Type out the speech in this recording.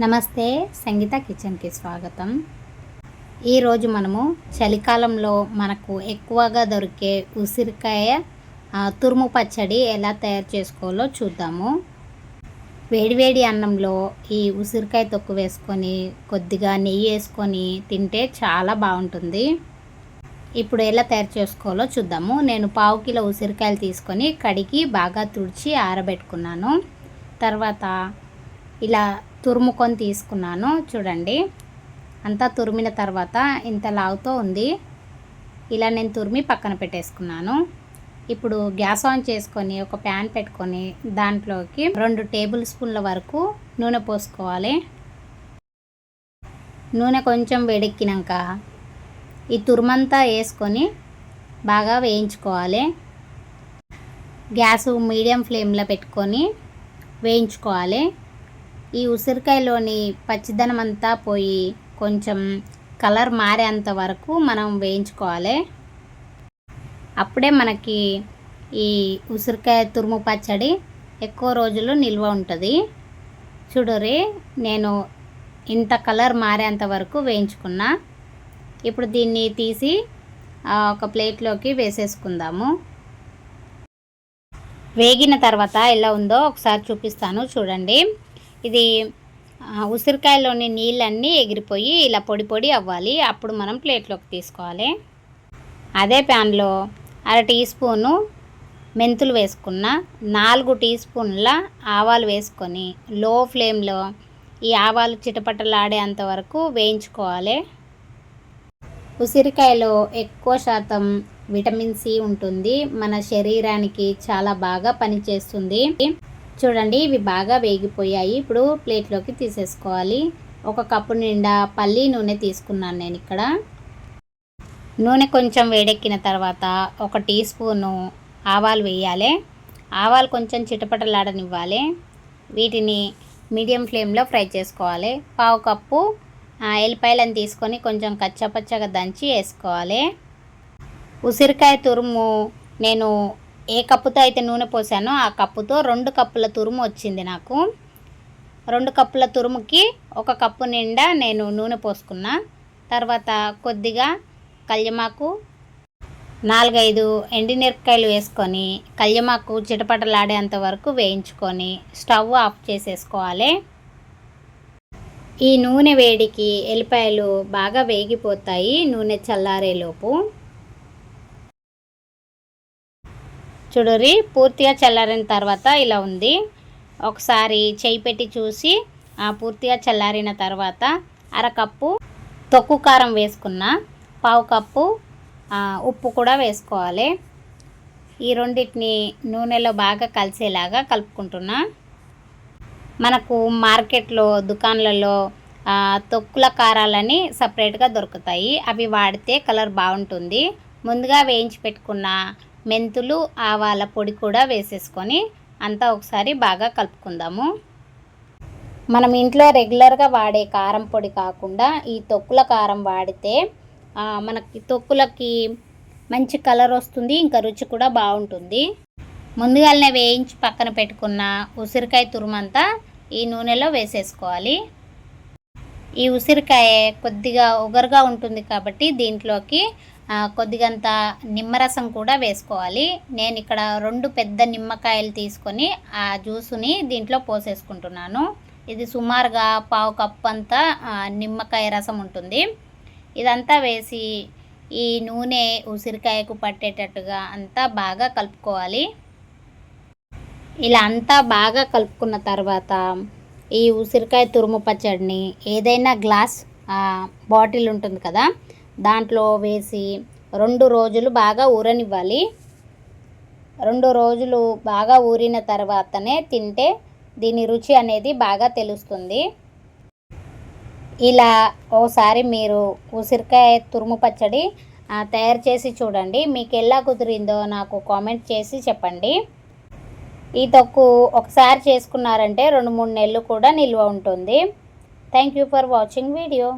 నమస్తే సంగీత కిచెన్కి స్వాగతం. ఈరోజు మనము చలికాలంలో మనకు ఎక్కువగా దొరికే ఉసిరికాయ తురుము పచ్చడి ఎలా తయారు చేసుకోవాలో చూద్దాము. వేడివేడి అన్నంలో ఈ ఉసిరికాయ తొక్కు వేసుకొని కొద్దిగా నెయ్యి వేసుకొని తింటే చాలా బాగుంటుంది. ఇప్పుడు ఎలా తయారు చేసుకోవాలో చూద్దాము. నేను పావు కిలో ఉసిరికాయలు తీసుకొని కడిగి బాగా తుడిచి ఆరబెట్టుకున్నాను. తర్వాత ఇలా తురుముకొని తీసుకున్నాను. చూడండి. అంతా తురిమిన తర్వాత ఇంత లావుతో ఉంది. ఇలా నేను తురిమి పక్కన పెట్టేసుకున్నాను. ఇప్పుడు గ్యాస్ ఆన్ చేసుకొని ఒక ప్యాన్ పెట్టుకొని దాంట్లోకి రెండు టేబుల్ స్పూన్ల వరకు నూనె పోసుకోవాలి. నూనె కొంచెం వేడెక్కినాక ఈ తురుమంతా వేసుకొని బాగా వేయించుకోవాలి. గ్యాస్ మీడియం ఫ్లేమ్లో పెట్టుకొని వేయించుకోవాలి. ఈ ఉసిరికాయలోని పచ్చిదనం అంతా పోయి కొంచెం కలర్ మారేంత వరకు మనం వేయించుకోవాలి. అప్పుడే మనకి ఈ ఉసిరికాయ తురుము పచ్చడి ఎక్కువ రోజులు నిల్వ ఉంటుంది. చూడరి నేను ఇంత కలర్ మారేంత వరకు వేయించుకున్నా. ఇప్పుడు దీన్ని తీసి ఒక ప్లేట్లోకి వేసేసుకుందాము. వేగిన తర్వాత ఎలా ఉందో ఒకసారి చూపిస్తాను చూడండి. ఇది ఉసిరికాయలోని నీళ్ళన్నీ ఎగిరిపోయి ఇలా పొడి పొడి అవ్వాలి. అప్పుడు మనం ప్లేట్లోకి తీసుకోవాలి. అదే ప్యాన్లో అర టీ స్పూను మెంతులు వేసుకున్న నాలుగు టీ స్పూన్ల ఆవాలు వేసుకొని లో ఫ్లేమ్లో ఈ ఆవాలు చిటపటలాడేంత వరకు వేయించుకోవాలి. ఉసిరికాయలో ఎక్కువ శాతం విటమిన్ సి ఉంటుంది. మన శరీరానికి చాలా బాగా పనిచేస్తుంది. చూడండి ఇవి బాగా వేగిపోయాయి. ఇప్పుడు ప్లేట్లోకి తీసేసుకోవాలి. ఒక కప్పు నిండా పల్లి నూనె తీసుకున్నాను నేను ఇక్కడ. నూనె కొంచెం వేడెక్కిన తర్వాత ఒక టీ స్పూను ఆవాలు వేయాలి. ఆవాలు కొంచెం చిటపటలాడనివ్వాలి. వీటిని మీడియం ఫ్లేమ్లో ఫ్రై చేసుకోవాలి. పావు కప్పు ఎల్లిపాయలను తీసుకొని కొంచెం కచ్చపచ్చగా దంచి వేసుకోవాలి. ఉసిరికాయ తురుము నేను ఏ కప్పుతో అయితే నూనె పోసానో ఆ కప్పుతో రెండు కప్పుల తురుము వచ్చింది నాకు. రెండు కప్పుల తురుముకి ఒక కప్పు నిండా నేను నూనె పోసుకున్నా. తర్వాత కొద్దిగా కళ్యమాకు నాలుగైదు ఎండిమిరపకాయలు వేసుకొని కళ్యమాకు చిటపటలాడేంత వరకు వేయించుకొని స్టవ్ ఆఫ్ చేసేసుకోవాలి. ఈ నూనె వేడికి ఎల్లిపాయలు బాగా వేగిపోతాయి నూనె చల్లారేలోపు. చూడరి పూర్తిగా చల్లారిన తర్వాత ఇలా ఉంది. ఒకసారి చేయి పెట్టి చూసి పూర్తిగా చల్లారిన తర్వాత అరకప్పు తొక్కు కారం వేసుకున్న పావు కప్పు ఉప్పు కూడా వేసుకోవాలి. ఈ రెండింటిని నూనెలో బాగా కలిసేలాగా కలుపుకుంటున్నా. మనకు మార్కెట్లో దుకాణాలలో తొక్కుల కారాలని సపరేట్గా దొరుకుతాయి. అవి వాడితే కలర్ బాగుంటుంది. ముందుగా వేయించి పెట్టుకున్న మెంతులు ఆవాల పొడి కూడా వేసేసుకొని అంతా ఒకసారి బాగా కలుపుకుందాము. మనం ఇంట్లో రెగ్యులర్గా వాడే కారం పొడి కాకుండా ఈ తొక్కుల కారం వాడితే మనకి తొక్కులకి మంచి కలర్ వస్తుంది ఇంకా రుచి కూడా బాగుంటుంది. ముందుగానే వేయించి పక్కన పెట్టుకున్న ఉసిరికాయ తురుమంతా ఈ నూనెలో వేసేసుకోవాలి. ఈ ఉసిరికాయ కొద్దిగా ఉగరుగా ఉంటుంది కాబట్టి దీంట్లోకి కొద్దిగంత నిమ్మరసం కూడా వేసుకోవాలి. నేను ఇక్కడ రెండు పెద్ద నిమ్మకాయలు తీసుకొని ఆ జ్యూసుని దీంట్లో పోసేసుకుంటున్నాను. ఇది సుమారుగా పావు కప్పు అంతా నిమ్మకాయ రసం ఉంటుంది. ఇదంతా వేసి ఈ నూనె ఉసిరికాయకు పట్టేటట్టుగా అంతా బాగా కలుపుకోవాలి. ఇలా అంతా బాగా కలుపుకున్న తర్వాత ఈ ఉసిరికాయ తురుము పచ్చడిని ఏదైనా గ్లాస్ బాటిల్ ఉంటుంది కదా దాంట్లో వేసి రెండు రోజులు బాగా ఊరనివ్వాలి. రెండు రోజులు బాగా ఊరిన తర్వాతనే తింటే దీని రుచి అనేది బాగా తెలుస్తుంది. ఇలా ఓసారి మీరు ఉసిరికాయ తురుము పచ్చడి తయారు చేసి చూడండి. మీకు ఎలా కుదిరిందో నాకు కామెంట్ చేసి చెప్పండి. ఈ తొక్కు ఒకసారి చేసుకున్నారంటే రెండు మూడు నెలలు కూడా నిల్వ ఉంటుంది. Thank you for watching video